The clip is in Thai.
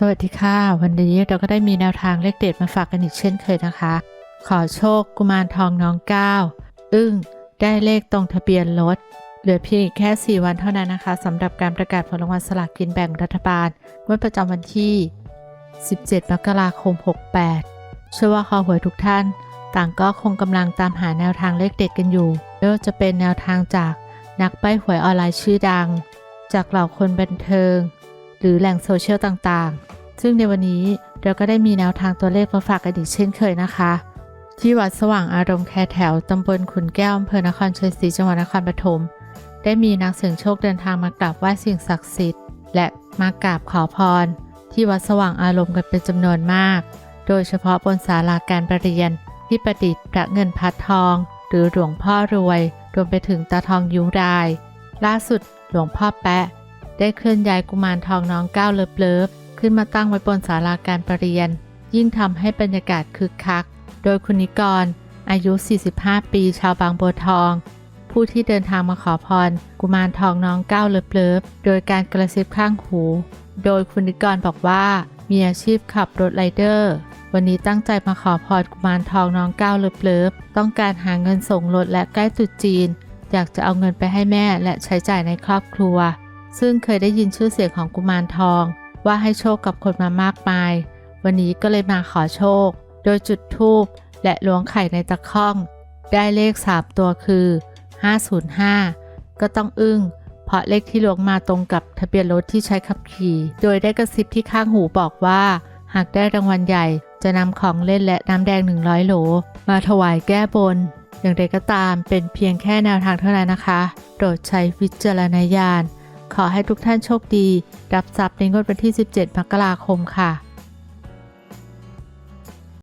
สวัสดีค่ะ วันนี้เราก็ได้มีแนวทางเลขเด็ดมาฝากกันอีกเช่นเคยนะคะ ขอโชคกุมารทองน้องก้าวอึ้งได้เลขตรงทะเบียนรถเหลือเพียงแค่ 4 วันเท่านั้นนะคะสำหรับการประกาศผลรางวัลสลากกินแบ่งรัฐบาลงวดประจำวันที่ 17 มกราคม 68 เชื่อว่าคอหวยทุกท่าน ต่างก็คงกำลังตามหาแนวทางเลขเด็ดกันอยู่ไม่ว่าจะเป็นแนวทางจากนักใบ้หวยออนไลน์ชื่อดัง จากเหล่าคนบันเทิง หรือแหล่งโซเชียลต่างๆ ซึ่งในวันนี้เราก็ได้มีแนวทางตัวเลขมาฝากกันอีกเช่นเคยนะคะ ที่วัดสว่างอารมณ์แคแถวตำบลขุนแก้วอำเภอนครชัยศรีจังหวัดนครปฐมได้มีนักเสี่ยงโชคเดินทางมากราบไหว้สิ่งศักดิ์สิทธิ์ และมากราบขอพร ที่วัดสว่างอารมณ์กันเป็นจำนวนมาก โดยเฉพาะบนศาลาการประเรียน ที่ประดิษฐ์พระเงินพัดทอง หรือหลวงพ่อรวย รวมไปถึงตาทองยุราย ล่าสุดหลวงพ่อแปะ ได้เคลื่อนย้ายกุมารทองน้องก้าวเลิฟเลิฟ ขึ้นมาตั้งไว้บนศาลาการประเรียน ยิ่งทำให้บรรยากาศคึกคัก โดยคุณนิกร อายุ 45 ปี ชาวบางบัวทอง ผู้ที่เดินทางมาขอพร กุมารทองน้องก้าวเลิฟเลิฟโดยการกระซิบข้างหู โดยคุณนิกรบอกว่า มีอาชีพขับรถไรเดอร์ วันนี้ตั้งใจมาขอพรกุมารทองน้องก้าวเลิฟเลิฟต้องการหาเงินส่งรถและใกล้ตรุษจีน อยากจะเอาเงินไปให้แม่และใช้จ่ายในครอบครัว ซึ่งเคยได้ยินชื่อเสียงของกุมารทอง ว่าให้โชคกับคนมามากมาย วันนี้ก็เลยมาขอโชค โดยจุดธูปและล้วงไข่ในตะข้อง ได้เลข3ตัวคือ 505 ก็ต้องอึ้ง เพราะเลขที่ล้วงมาตรงกับทะเบียนรถที่ใช้ขับขี่ โดยได้กระซิบที่ข้างหูบอกว่า หากได้รางวัลใหญ่จะนำของเล่นและน้ำแดง 100 โหล มาถวายแก้บน อย่างไรก็ตามเป็นเพียงแค่แนวทางเท่านั้นนะคะ โปรดใช้วิจารณญาณ ขอให้ทุกท่านโชคดี รับทรัพย์ในงวดวันที่ 17 มกราคมค่ะ